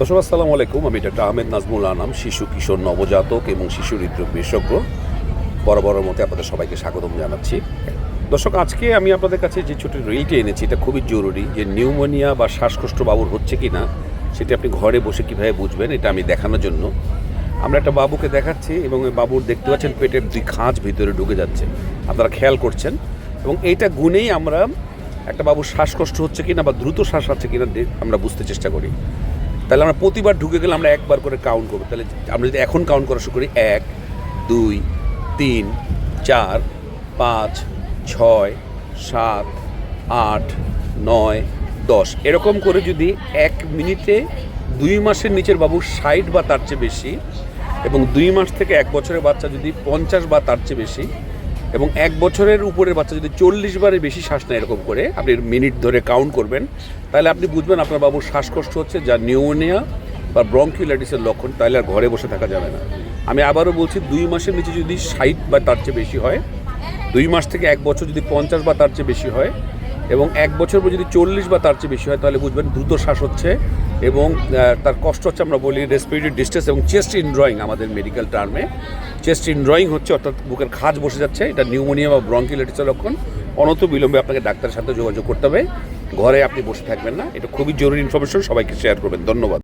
দর্শক, আসসালামু আলাইকুম। আমি ডাক্তার আহমেদ নাজমুল আনাম, শিশু, কিশোর, নবজাতক এবং শিশু হৃদরোগ বিশেষজ্ঞ। বরাবরের মতে আপনাদের সবাইকে স্বাগতম জানাচ্ছি। দর্শক, আজকে আমি আপনাদের কাছে যে ছোট রিলটি এনেছি, এটা খুবই জরুরি যে নিউমোনিয়া বা শ্বাসকষ্ট বাবুর হচ্ছে কি না সেটা আপনি ঘরে বসে কীভাবে বুঝবেন, এটা আমি দেখানোর জন্য। আমরা একটা বাবুকে দেখাচ্ছি এবং বাবুর দেখতে পাচ্ছেন পেটের দুই খাঁজ ভিতরে ঢুকে যাচ্ছে। আপনারা খেয়াল করছেন। এবং এইটা গুণেই আমরা একটা বাবুর শ্বাসকষ্ট হচ্ছে কিনা বা দ্রুত শ্বাস আছে কিনা আমরা বুঝতে চেষ্টা করি। তাহলে আমরা প্রতিবার ঢুকে গেলে আমরা একবার করে কাউন্ট করব। তাহলে আমরা যদি এখন কাউন্ট করা শুরু করি, এক, দুই, তিন, চার, পাঁচ, ছয়, সাত, আট, নয়, দশ। এরকম করে যদি এক মিনিটে দুই মাসের নিচের বাবু ষাট বা তার চেয়ে বেশি এবং দুই মাস থেকে এক বছরের বাচ্চা যদি পঞ্চাশ বা তার চেয়ে বেশি এবং এক বছরের উপরের বাচ্চা যদি চল্লিশ বারের বেশি শ্বাস নেয় এরকম করে, আপনি মিনিট ধরে কাউন্ট করবেন, তাহলে আপনি বুঝবেন আপনার বাবুর শ্বাসকষ্ট হচ্ছে, যা নিউমোনিয়া বা ব্রঙ্কিউলাইটিসের লক্ষণ, তাহলে আর ঘরে বসে থাকা যাবে না। আমি আবারও বলছি, দুই মাসের নিচে যদি ষাট বা তার চেয়ে বেশি হয়, দুই মাস থেকে এক বছর যদি পঞ্চাশ বা তার চেয়ে বেশি হয়, এবং এক বছর পর যদি চল্লিশ বা তার চেয়ে বেশি হয়, তাহলে বুঝবেন দ্রুত শ্বাস হচ্ছে এবং তার কষ্ট হচ্ছে আমরা বলি রেসপিরেটরি ডিস্টেন্স এবং চেস্ট ইনড্রয়িং আমাদের মেডিকেল টার্মে চেস্ট ইনড্রয়িং হচ্ছে অর্থাৎ বুকের খাজ বসে যাচ্ছে, এটা নিউমোনিয়া বা ব্রঙ্কিলাইটিসের লক্ষণ। অনত বিলম্বে আপনাকে ডাক্তারের সাথে যোগাযোগ করতে হবে। ঘরে আপনি বসে থাকবেন না, এটা খুবই জরুরি ইনফরমেশন সবাইকে শেয়ার করবেন। ধন্যবাদ।